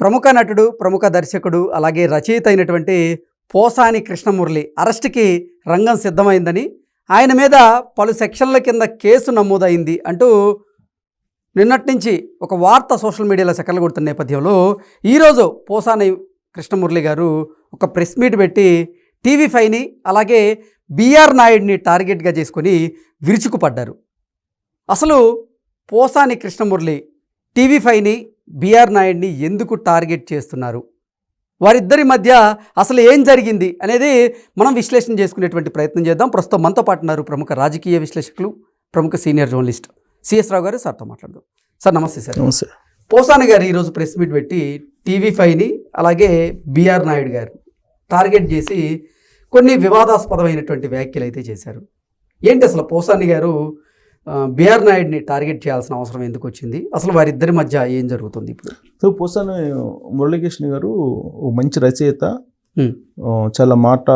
ప్రముఖ నటుడు ప్రముఖ దర్శకుడు అలాగే రచయిత అయినటువంటి పోసాని కృష్ణమురళి అరెస్ట్కి రంగం సిద్ధమైందని ఆయన మీద పలు సెక్షన్ల కింద కేసు నమోదైంది అంటూ నిన్నటి నుంచి ఒక వార్త సోషల్ మీడియాలో సెకలు కొడుతున్న నేపథ్యంలో ఈరోజు పోసాని కృష్ణమురళి గారు ఒక ప్రెస్ మీట్ పెట్టి టీవీ ఫైని అలాగే బీఆర్ నాయుడిని టార్గెట్గా చేసుకొని విరుచుకుపడ్డారు. అసలు పోసాని కృష్ణమురళి టీవీ ఫైవ్ని బీఆర్ నాయుడిని ఎందుకు టార్గెట్ చేస్తున్నారు? వారిద్దరి మధ్య అసలు ఏం జరిగింది అనేది మనం విశ్లేషణ చేసుకునేటువంటి ప్రయత్నం చేద్దాం. ప్రస్తుతం మనతో పాటు ఉన్నారు ప్రముఖ రాజకీయ విశ్లేషకులు ప్రముఖ సీనియర్ జర్నలిస్ట్ సిఎస్ రావు గారు. సార్తో మాట్లాడదాం. సార్ నమస్తే సార్. నమస్తే. పోసాని గారు ఈరోజు ప్రెస్ మీట్ పెట్టి టీవీ ఫైవ్ని అలాగే బీఆర్ నాయుడు గారు టార్గెట్ చేసి కొన్ని వివాదాస్పదమైనటువంటి వ్యాఖ్యలు అయితే చేశారు. ఏంటి అసలు పోసాని గారు బీఆర్ నాయుడిని టార్గెట్ చేయాల్సిన అవసరం ఎందుకు వచ్చింది? అసలు వారిద్దరి మధ్య ఏం జరుగుతుంది ఇప్పుడు? సో పోసాని మురళీకృష్ణ గారు ఒక మంచి రచయిత. చాలా మాట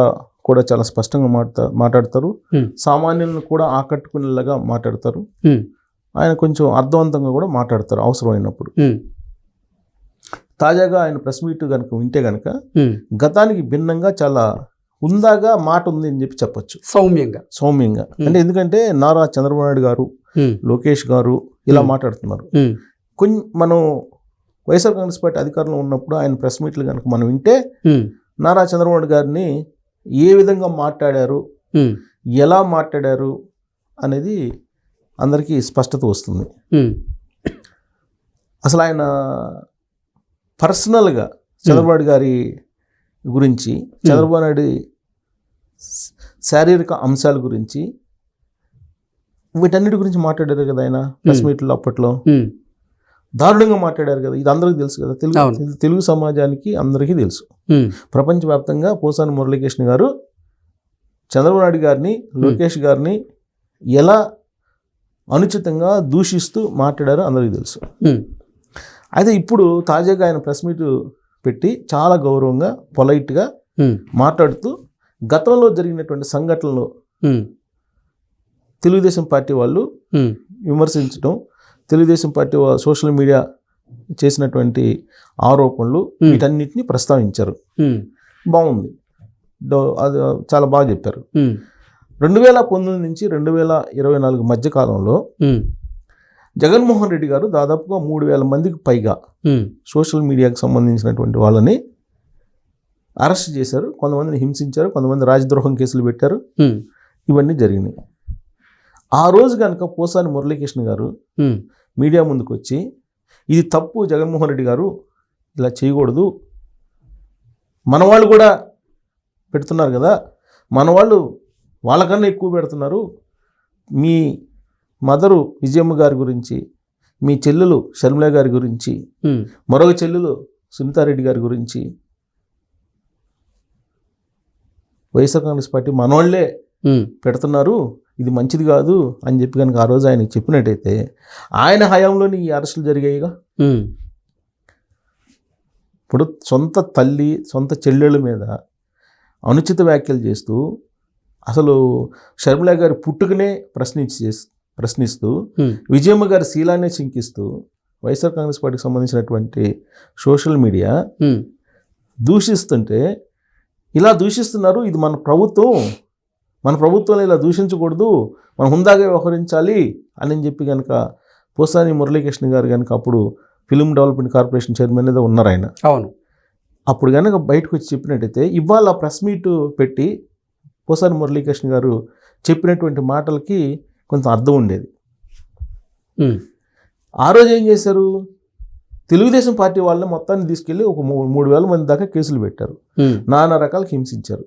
కూడా చాలా స్పష్టంగా మాట్లా మాట్లాడతారు. సామాన్యులను కూడా ఆకట్టుకునేలాగా మాట్లాడతారు. ఆయన కొంచెం అర్థవంతంగా కూడా మాట్లాడతారు అవసరమైనప్పుడు. తాజాగా ఆయన ప్రెస్ మీట్ కనుక వింటే కనుక. గతానికి భిన్నంగా చాలా ఉందాగా మాట ఉంది అని చెప్పి చెప్పొచ్చు. సౌమ్యంగా. సౌమ్యంగా. అంటే ఎందుకంటే నారా చంద్రబాబు నాయుడు గారు లోకేష్ గారు ఇలా. మాట్లాడుతున్నారు. కొంచెం మనం వైఎస్ఆర్ కాంగ్రెస్ పార్టీ అధికారంలో ఉన్నప్పుడు ఆయన ప్రెస్ మీట్లు కనుక మనం వింటే నారా చంద్రబాబు నాయుడు గారిని ఏ విధంగా మాట్లాడారు ఎలా మాట్లాడారు అనేది అందరికీ స్పష్టత వస్తుంది. అసలు ఆయన పర్సనల్గా చంద్రబాబు గారి గురించి చంద్రబాబు నాయుడు శారీరక అంశాల గురించి వీటన్నిటి గురించి మాట్లాడారు కదా ఆయన ప్రెస్. మీట్లో అప్పట్లో. దారుణంగా మాట్లాడారు కదా ఇది అందరికీ తెలుసు కదా తెలుగు. తెలుగు సమాజానికి అందరికీ తెలుసు. ప్రపంచవ్యాప్తంగా పోసాని మురళీకృష్ణ గారు చంద్రబాబు నాయుడు గారిని లోకేష్ గారిని ఎలా అనుచితంగా దూషిస్తూ మాట్లాడారో అందరికీ తెలుసు. అయితే ఇప్పుడు తాజాగా ఆయన ప్రెస్ మీట్ పెట్టి చాలా గౌరవంగా పొలైట్గా మాట్లాడుతూ గతంలో జరిగినటువంటి సంఘటనలు తెలుగుదేశం పార్టీ వాళ్ళు విమర్శించడం తెలుగుదేశం పార్టీ సోషల్ మీడియా చేసినటువంటి ఆరోపణలు. వీటన్నిటిని ప్రస్తావించారు. బాగుంది. అది చాలా బాగా చెప్పారు. రెండు వేల పంతొమ్మిది నుంచి రెండు వేల ఇరవై నాలుగు మధ్య కాలంలో జగన్మోహన్ రెడ్డి గారు దాదాపుగా మూడు వేల మందికి పైగా సోషల్ మీడియాకి సంబంధించినటువంటి వాళ్ళని అరెస్ట్ చేశారు కొంతమందిని హింసించారు కొంతమంది రాజద్రోహం కేసులు పెట్టారు. ఇవన్నీ జరిగినాయి. ఆ రోజు కనుక పోసాని మురళీకృష్ణ గారు మీడియా ముందుకు వచ్చి ఇది తప్పు జగన్మోహన్ రెడ్డి గారు ఇలా చేయకూడదు. మన వాళ్ళు కూడా పెడుతున్నారు కదా మన వాళ్ళు వాళ్ళకన్నా ఎక్కువ పెడుతున్నారు. మీ మదరు విజయమ్మ గారి గురించి మీ చెల్లెలు షర్మిల గారి గురించి మరొక చెల్లెలు సునీతారెడ్డి గారి గురించి వైఎస్ఆర్ కాంగ్రెస్ పార్టీ మనోళ్ళే హ్మ్, పెడుతున్నారు ఇది మంచిది కాదు అని చెప్పి కనుక ఆ రోజు ఆయనకి చెప్పినట్టయితే ఆయన హయాంలోని ఈ అరెస్టులు జరిగాయిగా. ఇప్పుడు సొంత తల్లి సొంత చెల్లెళ్ళ మీద అనుచిత వ్యాఖ్యలు చేస్తూ అసలు షర్మిల గారి పుట్టుకనే ప్రశ్నించి ప్రశ్నిస్తూ విజయమ్మ గారి శీలాన్ని చింకిస్తూ వైఎస్ఆర్ కాంగ్రెస్ పార్టీకి సంబంధించినటువంటి సోషల్ మీడియా దూషిస్తుంటే ఇలా దూషిస్తున్నారు. ఇది మన ప్రభుత్వం. మన ప్రభుత్వం ఇలా దూషించకూడదు. మనం హుందాగా వ్యవహరించాలి అని చెప్పి కనుక పోసాని మురళీకృష్ణ గారు కనుక అప్పుడు ఫిల్మ్ డెవలప్మెంట్ కార్పొరేషన్ చైర్మన్ ఏదో ఉన్నారు ఆయన. అవును. అప్పుడు కనుక బయటకు వచ్చి చెప్పినట్టయితే ఇవాళ ప్రెస్ మీట్ పెట్టి పోసాని మురళీకృష్ణ గారు చెప్పినటువంటి మాటలకి కొంత అర్థం ఉండేది. ఆ రోజు ఏం చేశారు? తెలుగుదేశం పార్టీ వాళ్ళని మొత్తాన్ని తీసుకెళ్ళి ఒక మూడు వేల మంది దాకా కేసులు పెట్టారు. నానా రకాలకు హింసించారు.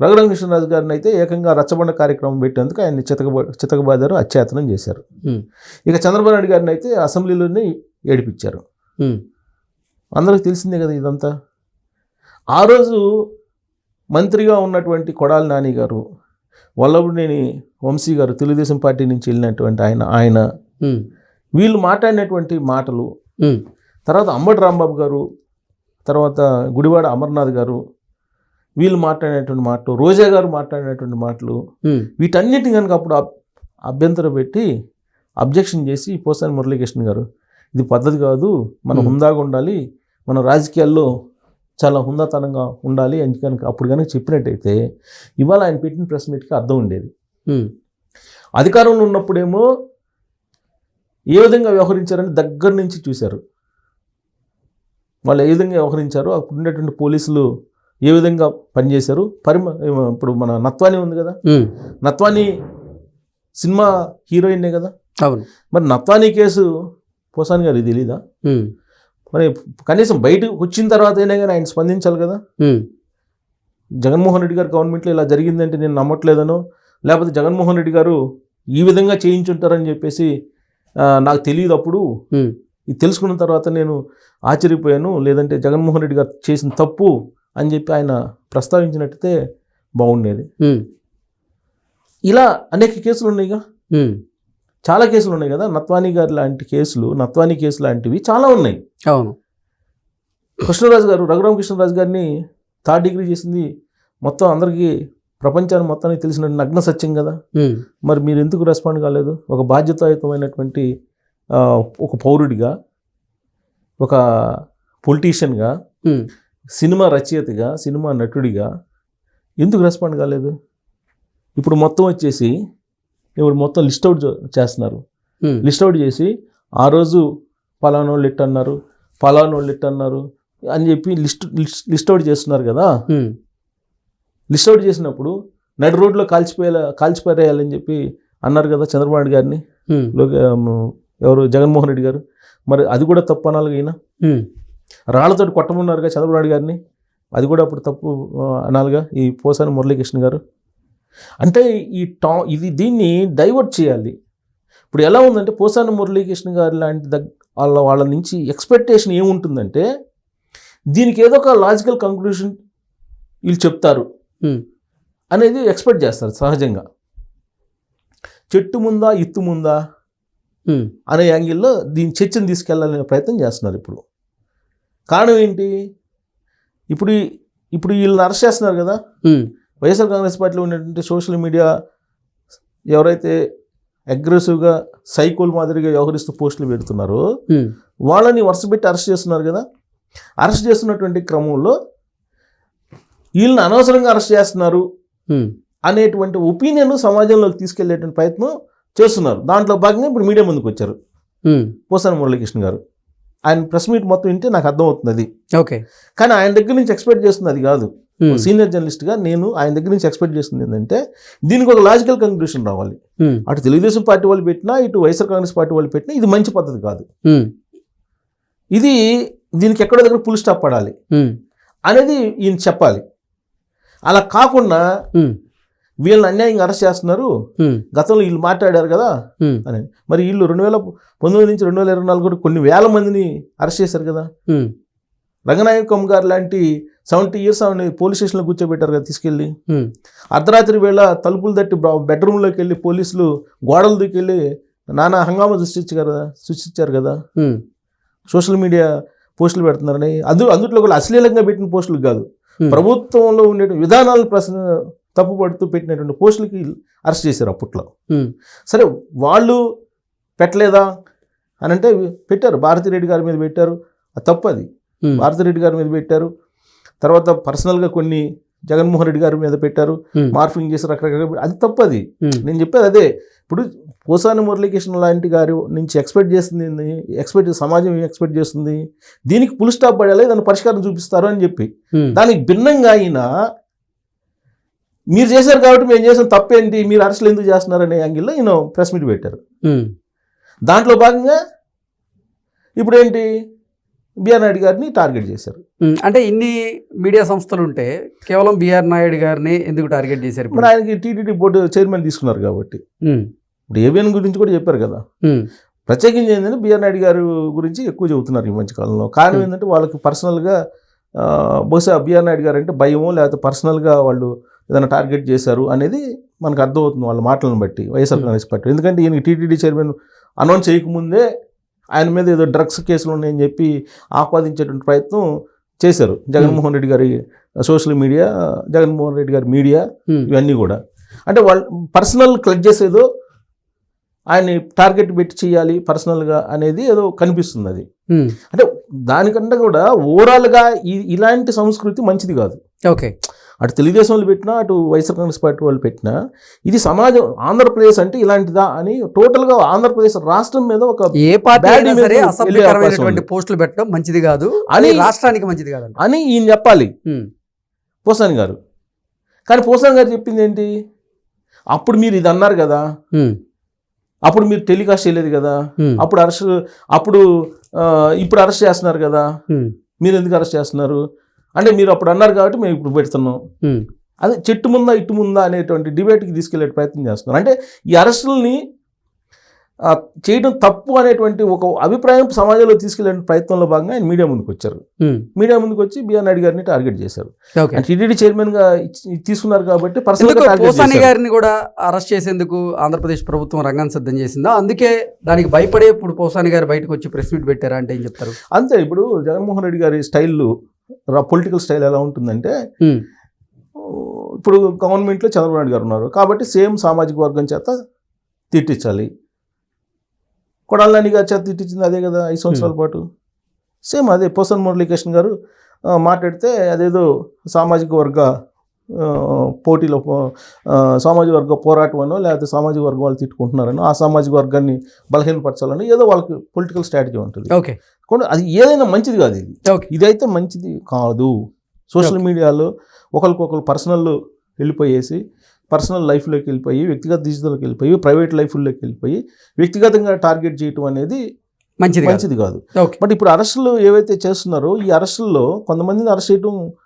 రఘురామ కృష్ణరాజు గారిని అయితే ఏకంగా రచ్చబండ కార్యక్రమం పెట్టేందుకు ఆయన్ని చితకబ చితకబాదారు అత్యాతనం చేశారు. ఇక చంద్రబాబు నాయుడు గారిని అయితే అసెంబ్లీలోనే ఏడిపించారు. అందరికి తెలిసిందే కదా ఇదంతా. ఆ రోజు మంత్రిగా ఉన్నటువంటి కొడాలి నాని గారు వల్లభనేని వంశీ గారు తెలుగుదేశం పార్టీ నుంచి వెళ్ళినటువంటి ఆయన ఆయన వీళ్ళు మాట్లాడినటువంటి మాటలు తర్వాత అంబటి రాంబాబు గారు తర్వాత గుడివాడ అమర్నాథ్ గారు వీళ్ళు మాట్లాడినటువంటి మాటలు రోజా గారు మాట్లాడినటువంటి మాటలు వీటన్నిటిని కనుక అప్పుడు అభ్యంతరం పెట్టి అబ్జెక్షన్ చేసి పోసాని మురళీకృష్ణ గారు ఇది పద్ధతి కాదు మనం. హుందాగా ఉండాలి మన రాజకీయాల్లో చాలా హుందాతనంగా ఉండాలి అని కనుక అప్పుడు కనుక చెప్పినట్టయితే ఇవాళ ఆయన పెట్టిన ప్రెస్ మీట్కి అర్థం ఉండేది. అధికారంలో ఉన్నప్పుడేమో ఏ విధంగా వ్యవహరించారని దగ్గర నుంచి చూశారు. వాళ్ళు ఏ విధంగా వ్యవహరించారు అప్పుడు ఉండేటువంటి పోలీసులు ఏ విధంగా పనిచేశారు? పరిమ ఇప్పుడు మన నత్వాని ఉంది కదా? నత్వాని సినిమా హీరోయిన్నే కదా? అవును. మరి నత్వాని కేసు పోసాని గారు తెలీదా? ఉమ్, మరి కనీసం బయటకు వచ్చిన తర్వాత అయినా కానీ ఆయన స్పందించాలి కదా? జగన్మోహన్ రెడ్డి గారు గవర్నమెంట్లో ఇలా జరిగిందంటే నేను నమ్మట్లేదనో లేకపోతే జగన్మోహన్ రెడ్డి గారు ఈ విధంగా చేయించుంటారని చెప్పేసి నాకు తెలియదు అప్పుడు ఇది తెలుసుకున్న తర్వాత నేను ఆశ్చర్యపోయాను. లేదంటే జగన్మోహన్ రెడ్డి గారు చేసిన తప్పు అని చెప్పి ఆయన ప్రస్తావించినట్టయితే బాగుండేది. ఇలా అనేక కేసులు ఉన్నాయిగా. చాలా కేసులు ఉన్నాయి కదా. నత్వాని గారి లాంటి కేసులు నత్వాని కేసు లాంటివి చాలా ఉన్నాయి. అవును. కృష్ణరాజు గారు రఘురామ కృష్ణరాజు గారిని థర్డ్ డిగ్రీ చేసింది మొత్తం అందరికీ ప్రపంచాన్ని మొత్తానికి తెలిసిన నగ్న సత్యం కదా. మరి మీరు ఎందుకు రెస్పాండ్ కాలేదు? ఒక బాధ్యతాయుతమైనటువంటి ఒక పౌరుడిగా ఒక పొలిటీషియన్గా సినిమా రచయితగా సినిమా నటుడిగా ఎందుకు రెస్పాండ్ కాలేదు? ఇప్పుడు మొత్తం వచ్చేసి ఇప్పుడు మొత్తం లిస్ట్ అవుట్ చేస్తున్నారు. లిస్ట్ అవుట్ చేసి ఆ రోజు పలానా వాళ్ళు ఇట్ అన్నారు పలానా వాళ్ళు ఇట్ అన్నారు అని చెప్పి లిస్ట్ లిస్ట్- అవుట్ చేస్తున్నారు కదా. లిస్ట్ అవుట్ చేసినప్పుడు నడి రోడ్లో కాల్చిపోయేలా కాల్చిపారేయాలని చెప్పి అన్నారు కదా చంద్రబాబు నాయుడు గారిని ఎవరు? జగన్మోహన్ రెడ్డి గారు. మరి అది కూడా తప్పు అనాలిగా ఉమ్, రాళ్ళతోటి కొట్టమన్నారుగా చంద్రబాబు నాయుడు గారిని. అది కూడా అప్పుడు తప్పు అనాలిగా ఈ పోసాని మురళీకృష్ణ గారు. అంటే ఈ టా ఇది దీన్ని డైవర్ట్ చేయాలి. ఇప్పుడు ఎలా ఉందంటే పోసాని మురళీకృష్ణ గారు లాంటి దగ్ వాళ్ళ వాళ్ళ నుంచి ఎక్స్పెక్టేషన్ ఏముంటుందంటే దీనికి ఏదో ఒక లాజికల్ కంక్లూషన్ వీళ్ళు చెప్తారు. అనేది ఎక్స్పెక్ట్ చేస్తారు సహజంగా. చెట్టు ముందా ఇత్తు ముందా అనే యాంగిల్లో దీని చర్చను తీసుకెళ్ళాలనే ప్రయత్నం చేస్తున్నారు ఇప్పుడు. కారణం ఏంటి? ఇప్పుడు ఇప్పుడు వీళ్ళని అరెస్ట్ చేస్తున్నారు కదా? వైఎస్ఆర్ కాంగ్రెస్ పార్టీలో ఉన్నటువంటి సోషల్ మీడియా ఎవరైతే అగ్రెసివ్గా సైకోల్ మాదిరిగా వ్యవహరిస్తూ పోస్టులు పెడుతున్నారో వాళ్ళని వరుసపెట్టి అరెస్ట్ చేస్తున్నారు కదా? అరెస్ట్ చేస్తున్నటువంటి క్రమంలో వీళ్ళని అనవసరంగా అరెస్ట్ చేస్తున్నారు అనేటువంటి ఒపీనియన్ సమాజంలోకి తీసుకెళ్ళేటువంటి ప్రయత్నం చేస్తున్నారు. దాంట్లో భాగంగా ఇప్పుడు మీడియా ముందుకు వచ్చారు. పోసాని మురళీకృష్ణ గారు. ఆయన ప్రెస్ మీట్ మొత్తం వింటే నాకు అర్థమవుతుంది అది. ఓకే. కానీ ఆయన దగ్గర నుంచి ఎక్స్పెక్ట్ చేస్తుంది అది కాదు. సీనియర్ జర్నలిస్ట్గా నేను ఆయన దగ్గర నుంచి ఎక్స్పెక్ట్ చేస్తుంది ఏంటంటే దీనికి ఒక లాజికల్ కంక్లూషన్ రావాలి. అటు తెలుగుదేశం పార్టీ వాళ్ళు పెట్టినా ఇటు వైఎస్ఆర్ కాంగ్రెస్ పార్టీ వాళ్ళు పెట్టినా ఇది మంచి పద్ధతి కాదు. ఇది దీనికి ఎక్కడో దగ్గర పుల్ స్టాప్ పడాలి. అనేది ఈయన చెప్పాలి. అలా కాకుండా వీళ్ళని అన్యాయంగా అరెస్ట్ చేస్తున్నారు. గతంలో వీళ్ళు మాట్లాడారు కదా అని. మరి వీళ్ళు రెండు వేల పంతొమ్మిది నుంచి రెండు వేల ఇరవై నాలుగు కూడా కొన్ని వేల మందిని అరెస్ట్ చేశారు కదా. రంగనాయకం గారు లాంటి సెవెంటీ ఇయర్స్ ఆమె పోలీస్ స్టేషన్లో కూర్చోబెట్టారు కదా తీసుకెళ్ళి. అర్ధరాత్రి వేళ తలుపులు తట్టి బెడ్రూమ్లోకి వెళ్ళి పోలీసులు గోడలు దూకెళ్ళి నానా హంగామా సృష్టించారు కదా సృష్టించారు కదా. సోషల్ మీడియా పోస్టులు పెడుతున్నారని. అందు అందుట్లో కూడా అశ్లీలంగా పెట్టిన పోస్టులు కాదు. ప్రభుత్వంలో ఉండే విధానాలు ప్రశ్న తప్పుపడుతూ పెట్టినటువంటి పోస్టులకి అరెస్ట్ చేశారు అప్పట్లో. ఉమ్, సరే వాళ్ళు పెట్టలేదా? అని అంటే పెట్టారు. భారతిరెడ్డి గారి మీద పెట్టారు. తప్పు అది. ఉమ్, భారతిరెడ్డి గారి మీద పెట్టారు. తర్వాత పర్సనల్గా కొన్ని జగన్మోహన్ రెడ్డి గారి మీద పెట్టారు మార్ఫింగ్ చేసి రకరకాల అది తప్పు అది ఉమ్, నేను చెప్పేది అదే. ఇప్పుడు పోసాని మురళీకృష్ణ లాంటి గారి నుంచి ఎక్స్పెక్ట్ చేస్తుంది? ఎక్స్పెక్ట్ సమాజం ఎక్స్పెక్ట్ చేస్తుంది? దీనికి పుల్ స్టాప్ పడాలి దాని పరిష్కారం చూపిస్తారు అని చెప్పి. దానికి భిన్నంగా అయిన మీరు చేశారు కాబట్టి మేము చేసిన తప్పేంటి? మీరు అరెస్టులు ఎందుకు చేస్తున్నారు అనే యాంగిల్లో ఈయన ప్రెస్ మీట్ పెట్టారు. దాంట్లో భాగంగా ఇప్పుడు ఏంటి బిఆర్ నాయుడు గారిని టార్గెట్ చేశారు. అంటే ఇన్ని మీడియా సంస్థలు ఉంటే కేవలం బిఆర్ నాయుడు గారిని ఎందుకు టార్గెట్ చేశారు ఇప్పుడు? ఆయనకి టీటీడీ బోర్డు చైర్మన్ తీసుకున్నారు కాబట్టి. ఇప్పుడు ఏవిఎన్ గురించి కూడా చెప్పారు కదా. ప్రత్యేకించి ఏంటంటే బిఆర్ నాయుడు గారు గురించి ఎక్కువ చెబుతున్నారు ఈ మధ్య కాలంలో. కారణం. ఏంటంటే వాళ్ళకి పర్సనల్గా బహుశా బిఆర్ నాయుడు గారు అంటే భయమో లేకపోతే పర్సనల్గా వాళ్ళు ఏదైనా టార్గెట్ చేశారు అనేది మనకు అర్థమవుతుంది వాళ్ళ మాటలను బట్టి వైఎస్ఆర్. కాంగ్రెస్ పార్టీ. ఎందుకంటే ఈయన టీటీడీ చైర్మన్ అనౌన్స్ చేయకముందే ఆయన మీద ఏదో డ్రగ్స్ కేసులు ఉన్నాయని చెప్పి ఆపాదించేటువంటి ప్రయత్నం చేశారు. జగన్మోహన్ రెడ్డి గారి సోషల్ మీడియా జగన్మోహన్ రెడ్డి గారి మీడియా ఉమ్, ఇవన్నీ కూడా. అంటే వాళ్ళు పర్సనల్ క్లడ్ చేసేదో ఆయన్ని టార్గెట్ పెట్టి చేయాలి పర్సనల్గా అనేది ఏదో కనిపిస్తుంది అది. ఉమ్, అంటే దానికంటే కూడా ఓవరాల్గా ఇలాంటి సంస్కృతి మంచిది కాదు. ఓకే. అటు తెలుగుదేశం వాళ్ళు పెట్టినా అటు వైఎస్ఆర్ కాంగ్రెస్ పార్టీ వాళ్ళు పెట్టినా ఇది సమాజం ఆంధ్రప్రదేశ్ అంటే ఇలాంటిదా అని టోటల్గా ఆంధ్రప్రదేశ్ రాష్ట్రం మీద ఒక ఏ పార్టీ అసభ్యకరమైనటువంటి. పోస్టులు పెట్టడం మంచిది కాదు. అని రాష్ట్రానికి మంచిది కాదంట అని ఈయన చెప్పాలి. పోసాని గారు. కానీ పోసాని గారు చెప్పింది ఏంటి? అప్పుడు మీరు ఇది అన్నారు కదా. అప్పుడు మీరు టెలికాస్ట్ చేయలేదు కదా. అప్పుడు అరెస్ట్ అప్పుడు ఇప్పుడు అరెస్ట్ చేస్తున్నారు కదా. మీరు ఎందుకు అరెస్ట్ చేస్తున్నారు? అంటే మీరు అప్పుడు అన్నారు కాబట్టి మేము ఇప్పుడు పెడుతున్నాం. అదే చెట్టు ముందా ఇటు ముందా అనేటువంటి డిబేట్కి తీసుకెళ్ళే ప్రయత్నం చేస్తున్నారు. అంటే ఈ అరెస్టుల్ని చేయడం తప్పు అనేటువంటి ఒక అభిప్రాయం సమాజంలో తీసుకెళ్ళే ప్రయత్నంలో భాగంగా ఆయన మీడియా ముందుకు వచ్చారు. మీడియా ముందుకు వచ్చి బిఆర్ నాయుడు గారిని టార్గెట్ చేశారు. టీటీడీ చైర్మన్గా తీసుకున్నారు కాబట్టి పర్సనల్. గారిని కూడా అరెస్ట్ చేసేందుకు ఆంధ్రప్రదేశ్ ప్రభుత్వం రంగం సిద్ధం చేసిందా? అందుకే దానికి భయపడే ఇప్పుడు పోసాని గారు బయటకు వచ్చి ప్రెస్ మీట్ పెట్టారా అంటే ఏం చెప్తారు? అంతే ఇప్పుడు జగన్మోహన్ రెడ్డి గారి స్టైల్ పొలిటికల్ స్టైల్ ఎలా ఉంటుందంటే ఇప్పుడు గవర్నమెంట్లో చంద్రబాబు నాయుడు గారు ఉన్నారు. కాబట్టి సేమ్ సామాజిక వర్గం చేత తిట్టించాలి. కొడాలని గారి చేత తిట్టించింది అదే కదా ఐదు సంవత్సరాల పాటు. సేమ్ అదే పోసన్ మురళీకృష్ణ గారు మాట్లాడితే అదేదో సామాజిక వర్గ పోటీలో సామాజిక వర్గ పోరాటం అనో లేకపోతే సామాజిక వర్గం వాళ్ళు తిట్టుకుంటున్నారనో ఆ సామాజిక వర్గాన్ని బలహీనపరచాలని ఏదో వాళ్ళకి పొలిటికల్ స్ట్రాటజీ ఉంటుంది. ఓకే. కొన్ని అది ఏదైనా మంచిది కాదు ఇది. ఇదైతే మంచిది కాదు. సోషల్ మీడియాలో ఒకరికొకరు పర్సనల్ వెళ్ళిపోయేసి పర్సనల్ లైఫ్లోకి వెళ్ళిపోయి వ్యక్తిగత డిజిటల్కి వెళ్ళిపోయి ప్రైవేట్ లైఫ్లోకి వెళ్ళిపోయి వ్యక్తిగతంగా టార్గెట్ చేయటం అనేది మంచిది. మంచిది కాదు. బట్ ఇప్పుడు అరెస్టులు ఏవైతే చేస్తున్నారో ఈ అరెస్టుల్లో కొంతమందిని అరెస్ట్ చేయడం ఆ,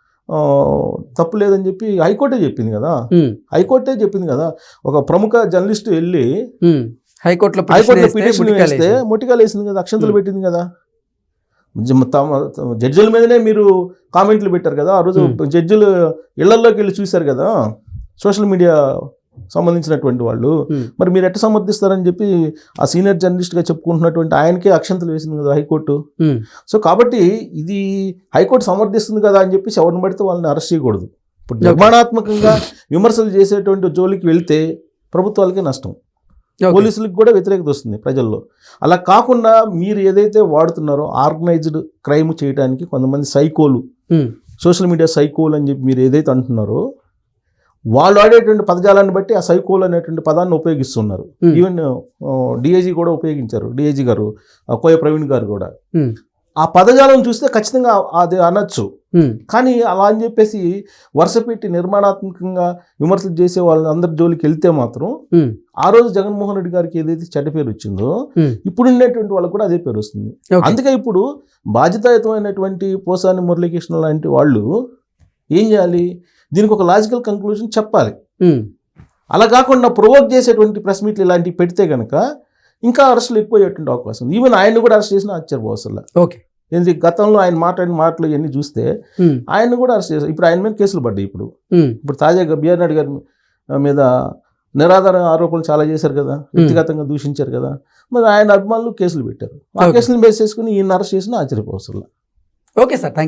తప్పు లేదని చెప్పి హైకోర్టే చెప్పింది కదా. హైకోర్టే చెప్పింది కదా. ఒక ప్రముఖ జర్నలిస్ట్ వెళ్ళి. హైకోర్టులో హైకోర్టులో పిటిషన్ వేస్తే మొట్టికాలు వేసింది కదా అక్షంతలు. పెట్టింది కదా. తమ జడ్జిల మీదనే మీరు కామెంట్లు పెట్టారు కదా. ఆ రోజు. జడ్జిలు ఇళ్ళలోకి వెళ్ళి చూశారు కదా. సోషల్ మీడియా సంబంధించినటువంటి వాళ్ళు. మరి మీరు ఎట్ట సమర్థిస్తారని చెప్పి ఆ సీనియర్ జర్నలిస్ట్గా చెప్పుకుంటున్నటువంటి ఆయనకే అక్షంతలు వేసింది కదా హైకోర్టు. సో కాబట్టి ఇది హైకోర్టు సమర్థిస్తుంది కదా అని చెప్పి ఎవరిని పడితే వాళ్ళని అరెస్ట్ చేయకూడదు. ఇప్పుడు. నిర్మాణాత్మకంగా విమర్శలు చేసేటువంటి జోలికి వెళ్తే ప్రభుత్వాలకే నష్టం. పోలీసులకు కూడా వ్యతిరేకత వస్తుంది ప్రజల్లో. అలా కాకుండా మీరు ఏదైతే వాడుతున్నారో ఆర్గనైజ్డ్ క్రైమ్ చేయడానికి కొంతమంది సైకోలు. సోషల్ మీడియా సైకోలు అని చెప్పి మీరు ఏదైతే అంటున్నారో వాళ్ళు ఆడేటువంటి పదజాలాన్ని బట్టి ఆ సైకోల్ అనేటువంటి పదాన్ని ఉపయోగిస్తున్నారు. Hmm. ఈవెన్ డిఐజీ కూడా ఉపయోగించారు. డిఐజీ గారు కోయ ప్రవీణ్ గారు కూడా. ఉమ్, ఆ పదజాలం చూస్తే ఖచ్చితంగా అది అనొచ్చు. ఉమ్, కానీ అలా అని చెప్పేసి వరుస పెట్టి నిర్మాణాత్మకంగా విమర్శలు చేసే వాళ్ళని అందరి జోలికి వెళ్తే మాత్రం ఆ రోజు జగన్మోహన్ రెడ్డి గారికి ఏదైతే చెడ్డ పేరు వచ్చిందో. ఇప్పుడు ఉండేటువంటి వాళ్ళకు కూడా అదే పేరు వస్తుంది. అందుకే ఇప్పుడు బాధ్యతాయుతమైనటువంటి పోసాని మురళీకృష్ణ లాంటి వాళ్ళు ఏం చేయాలి? దీనికి ఒక లాజికల్ కంక్లూజన్ చెప్పాలి. అలా కాకుండా ప్రొవోక్ చేసేటువంటి ప్రెస్ మీట్లు ఇలాంటివి పెడితే కనుక ఇంకా అరెస్టులు ఎక్కువ అయ్యేటువంటి అవకాశం ఉంది. ఈవెన్ ఆయన కూడా అరెస్ట్ చేసిన ఆశ్చర్యపోవసల ఓకే. ఎందుకు? గతంలో ఆయన మాట్లాడిన మాటలు ఇవన్నీ చూస్తే ఆయన కూడా అరెస్ట్ చేశారు. ఇప్పుడు ఆయన మీద కేసులు పడ్డాయి ఇప్పుడు. ఇప్పుడు తాజాగా బిఆర్ నాయుడు గారి మీద నిరాధార ఆరోపణలు చాలా చేశారు కదా. వ్యక్తిగతంగా దూషించారు కదా. మరి ఆయన అభిమానులు కేసులు పెట్టారు. ఆ. కేసులు బేస్ చేసుకుని ఈయన అరెస్ట్ చేసిన ఆశ్చర్యపోవసల ఓకే సార్.